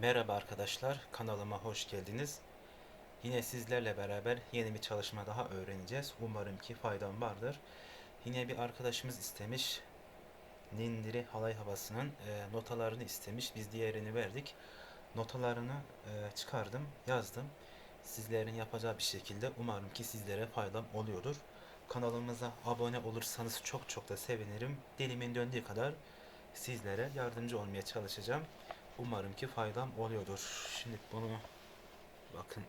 Merhaba arkadaşlar, kanalıma hoş geldiniz. Yine sizlerle beraber yeni bir çalışma daha öğreneceğiz. Umarım ki faydam vardır. Yine bir arkadaşımız istemiş. Nindiri halay havasının e, notalarını istemiş. Biz diğerini verdik. Notalarını e, çıkardım, yazdım. Sizlerin yapacağı bir şekilde umarım ki sizlere faydam oluyordur. Kanalımıza abone olursanız çok çok da sevinirim. Dilimin döndüğü kadar sizlere yardımcı olmaya çalışacağım. Umarım ki faydam oluyordur. Şimdi bunu bakın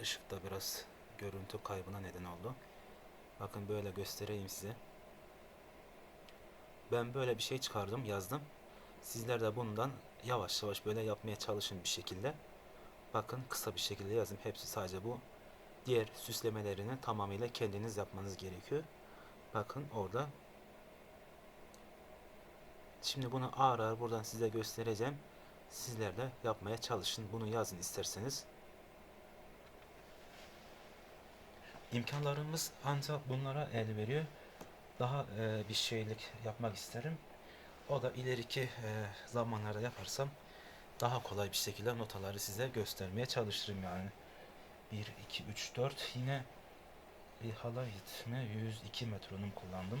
ışıkta biraz görüntü kaybına neden oldu. Bakın böyle göstereyim size. Ben böyle bir şey çıkardım, yazdım. Sizler de bundan yavaş yavaş böyle yapmaya çalışın bir şekilde. Bakın kısa bir şekilde yazın. Hepsi sadece bu. Diğer süslemelerini tamamıyla kendiniz yapmanız gerekiyor. Bakın orada. Şimdi bunu ağır ağır buradan size göstereceğim. Sizler de yapmaya çalışın. Bunu yazın isterseniz. İmkanlarımız ancak bunlara el veriyor. Daha e, bir şeylik yapmak isterim. O da ileriki e, zamanlarda yaparsam daha kolay bir şekilde notaları size göstermeye çalışırım yani. 1, 2, 3, 4 yine bir halay ritmi 102 metronom kullandım.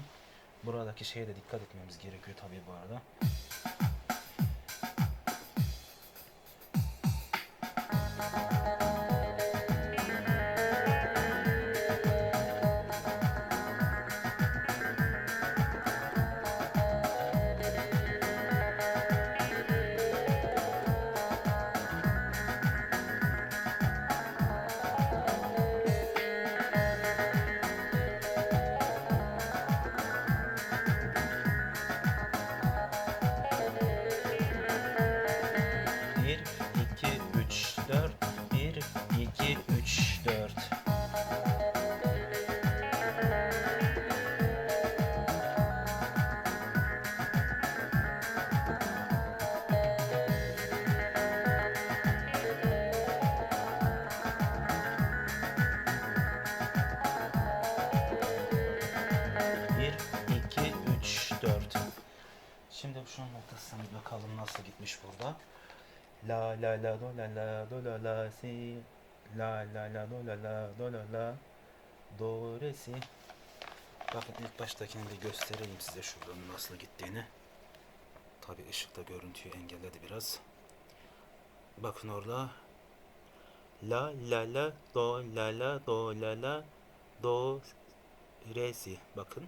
Buradaki şeye de dikkat etmemiz gerekiyor tabii bu arada. Bir bakalım nasıl gitmiş burada. La la la do la la do la la si la la la do la la do la la do re si Bakın ilk baştakini bir göstereyim size şuradan nasıl gittiğini. Tabi ışıkta görüntüyü engelledi biraz. Bakın orada La la la do la la do la la do re si bakın.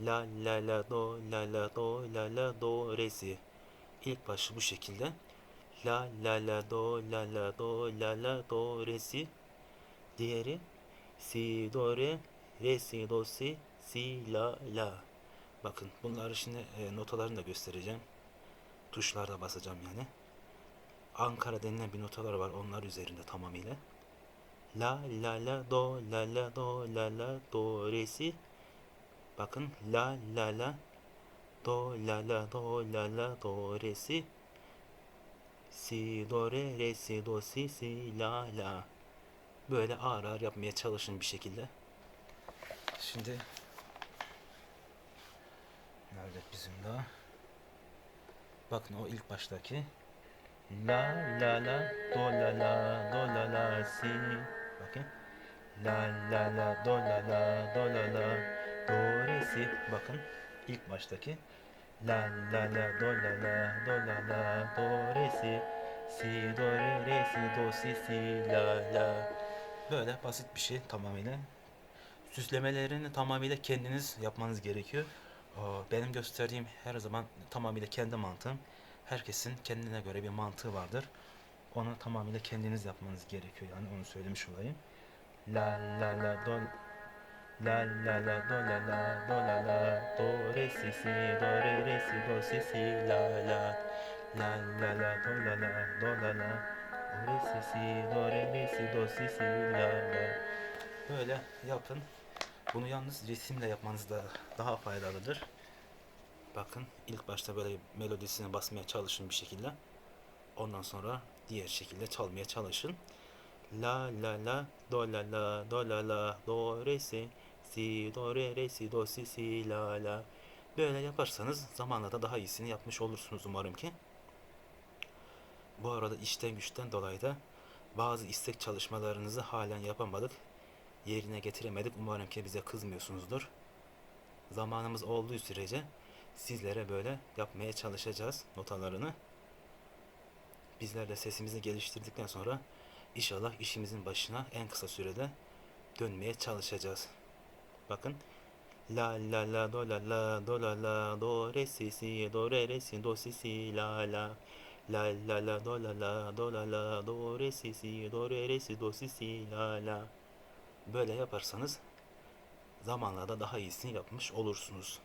La la la do la la do la la do re si. İlk başı bu şekilde. La la la do la la do la la do re si. Diğeri si do re re si do si si la la. Bakın bunları şimdi e, notalarını da göstereceğim. Tuşlarda basacağım yani. Ankara denilen bir notalar var onlar üzerinde tamamıyla. La la la do la la do la la do re si. Bakın la la la do la la do la la do re si. Si do re re si do si si la la. Böyle ağır ağır yapmaya çalışın bir şekilde. Şimdi nerede bizim daha? Bakın o ilk baştaki La la la do la la do la la si bakın La la la do la la do la la do re si bakın ilk baştaki La la la do la la do la la do re si si do re re si do si si la la böyle basit bir şey tamamıyla süslemelerini tamamıyla kendiniz yapmanız gerekiyor. Benim gösterdiğim her zaman tamamıyla kendi mantığım. Herkesin kendine göre bir mantığı vardır. Onu tamamıyla kendiniz yapmanız gerekiyor. Yani onu söylemiş olayım. La la la do La la la do la la do la la. Do re si si. Do re re si do si si. La la. La la la do la la do la la. Do re si si. Do re re si do si si. La la. Böyle yapın. Bunu yalnız ritimle yapmanız da daha faydalıdır. Bakın ilk başta böyle melodisine basmaya çalışın bir şekilde. Ondan sonra diğer şekilde çalmaya çalışın. La la la do la la do la la. Do re si si do re re si do si si la la. Böyle yaparsanız zamanla da daha iyisini yapmış olursunuz umarım ki. Bu arada işten güçten dolayı da bazı istek çalışmalarınızı halen yapamadık. Yerine getiremedik. Umarım ki bize kızmıyorsunuzdur. Zamanımız olduğu sürece sizlere böyle yapmaya çalışacağız notalarını. Bizler de sesimizi geliştirdikten sonra inşallah işimizin başına en kısa sürede dönmeye çalışacağız. Bakın. La la la do la la do la la do re si si do re re si do si si la la la la la do la la do la la do re si si do re re si do si si la la böyle yaparsanız zamanla da daha iyisini yapmış olursunuz.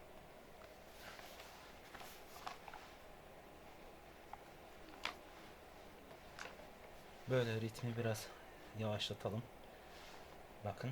Böyle ritmi biraz yavaşlatalım. Bakın.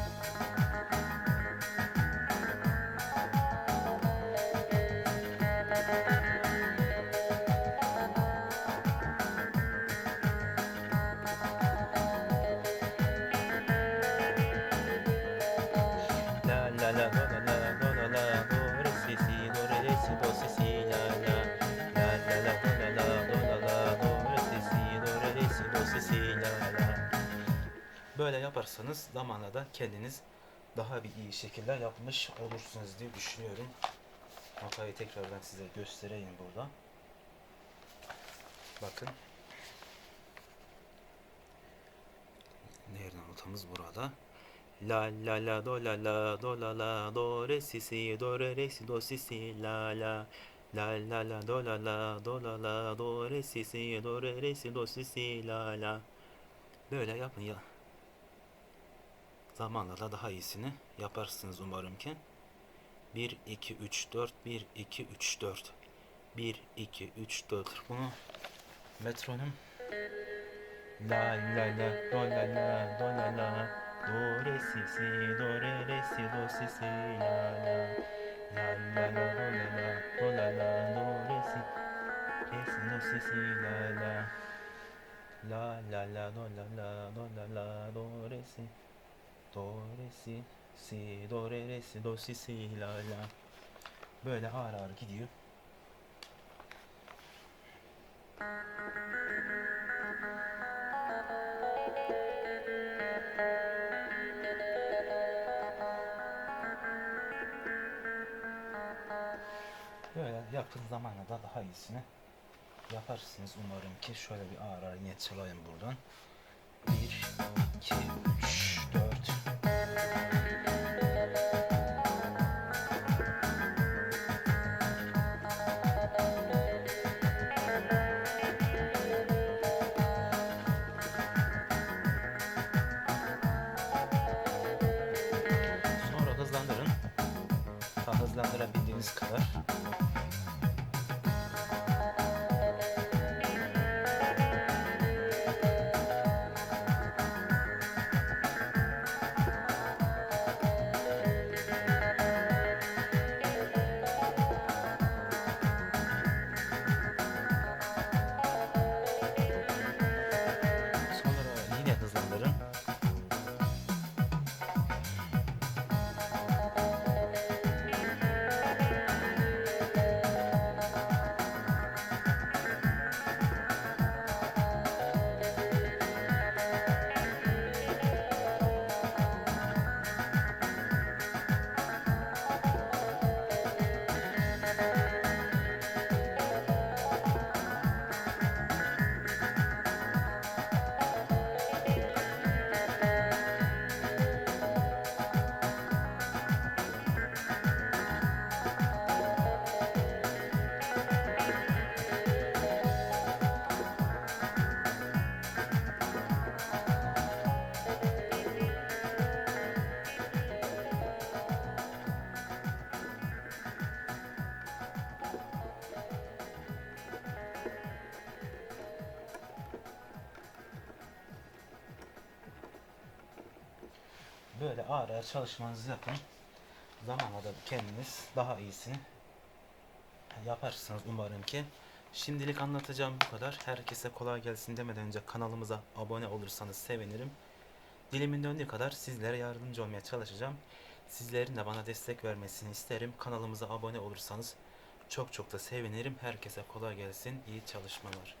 Böyle yaparsanız zamanla da kendiniz daha bir iyi şekilde yapmış olursunuz diye düşünüyorum. Notayı tekrardan size göstereyim burada. Bakın. Nereden notamız burada? La la la do la la do la la do re si si do re re si do si si la la la la la do la la do la la do re si si do re re si do si si la la böyle yapın ya zamanla da daha iyisini yaparsınız umarım ki. 1 2 3 4 1 2 3 4 1 2 3 4 bunu metronom La la la do la la do la la. Do re si si. Do re re si do si si. La la. La la la do la la. Do la la. Do re si. Re si do si si. La la. La la la do la la. Do la la. Do re si do re si si do re re si do si si la la böyle ağır ağır gidiyor. Böyle yakın zamanda da daha iyisini yaparsınız umarım ki şöyle bir ağır ağır yine çalayım buradan. 1, 2, 3, böyle ağır ağır çalışmanızı yapın. Zamanla da kendiniz daha iyisini yaparsınız umarım ki. Şimdilik anlatacağım bu kadar. Herkese kolay gelsin demeden önce kanalımıza abone olursanız sevinirim. Dilimin döndüğü kadar sizlere yardımcı olmaya çalışacağım. Sizlerin de bana destek vermesini isterim. Kanalımıza abone olursanız çok çok da sevinirim. Herkese kolay gelsin. İyi çalışmalar.